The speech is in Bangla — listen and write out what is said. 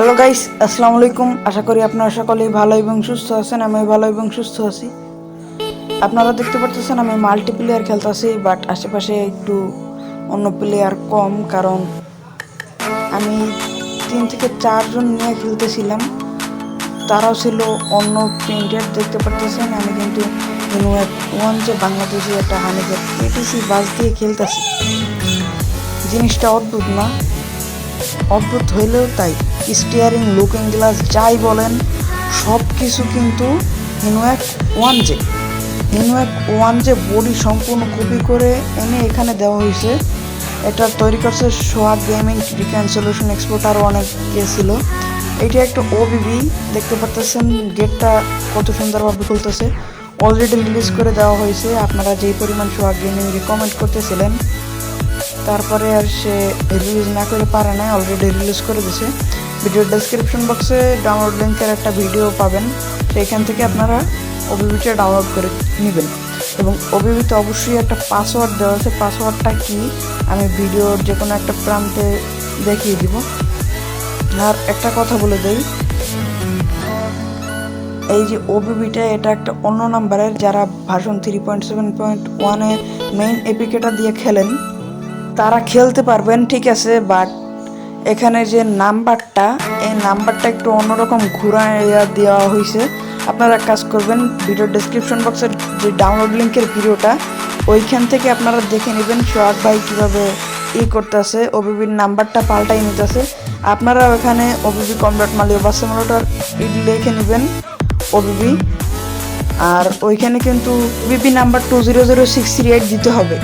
হ্যালো গাইস আসসালামু আলাইকুম আশা করি আপনারা সকলেই ভালো এবং সুস্থ আছেন আমি ভালো এবং সুস্থ আছি। আপনারা দেখতে পারতেছেন, আমি মাল্টি প্লেয়ার খেলতেছি বাট আশেপাশে একটু অন্য প্লেয়ার কম, কারণ আমি তিন থেকে চারজন নিয়ে খেলতেছিলাম। তারাও ছিল অন্য প্রিন্টেড দেখতে পারতেছেন। আমি কিন্তু ওয়ান যে বাংলাদেশি একটা হানিফের এটিসি বাস দিয়ে খেলতেছি। জিনিসটা অদ্ভুত না? অদ্ভুত হইলেও তাই স্টিয়ারিং লুকিং গ্লাস যাই বলেন, সব কিছু কিন্তু Hino AK one J Hino AK one J body সম্পূর্ণ কপি করে এনে এখানে দেওয়া হয়েছে। এটা তৈরি করছে সোহাগ গেমিং রিকান সলিউশন এক্সপোর্ট আরও অনেক কে ছিল। এইটা একটা ওবিবি দেখতে পাচ্ছেন গেটটা কত সুন্দরভাবে খুলতেছে। অলরেডি রিলিজ করে দেওয়া হয়েছে। আপনারা যেই পরিমাণ সোহাগ গেমিং রিকমেন্ড করতেছিলেন তারপরে আর সে রিলিজ না করে পারে না অলরেডি রিলিজ করে দিছে। ভিডিও ডেসক্রিপশন বক্সে ডাউনলোড লিঙ্কের একটা ভিডিও পাবেন। সেইখান থেকে আপনারা ওবিবিটা ডাউনলোড করে নেবেন। এবং ওবিবিতে অবশ্যই একটা পাসওয়ার্ড দেওয়া আছে। পাসওয়ার্ডটা কি? আমি ভিডিওর যে কোনো একটা প্রান্তে দেখিয়ে দিব। আর একটা কথা বলে দেই। এই যে ওবিবিটা এটা একটা অন্য নাম্বারের যারা version three point seven point ওয়ানের মেইন এপিকেটা দিয়ে খেলেন তারা খেলতে পারবেন, ঠিক আছে বাট এখানে যে নাম্বারটা, এই নাম্বারটা একটু অন্যরকম ঘুরাইয়া দেওয়া হয়েছে আপনারা কাজ করবেন ভিডিও ডেসক্রিপশন বক্সের যে ডাউনলোড লিঙ্কের ভিডিওটা, ওইখান থেকে আপনারা দেখে নেবেন সোহাগ ভাই কীভাবে ই করতেছে ওবিবির নাম্বারটা পাল্টাই নিতেছে। আপনারা ওখানে ওবিবি কমপ্লিট মালিও বাস সিমুলেটর লিখে নেবেন ওবিবি আর ওইখানে কিন্তু BP number two zero zero six three eight দিতে হবে।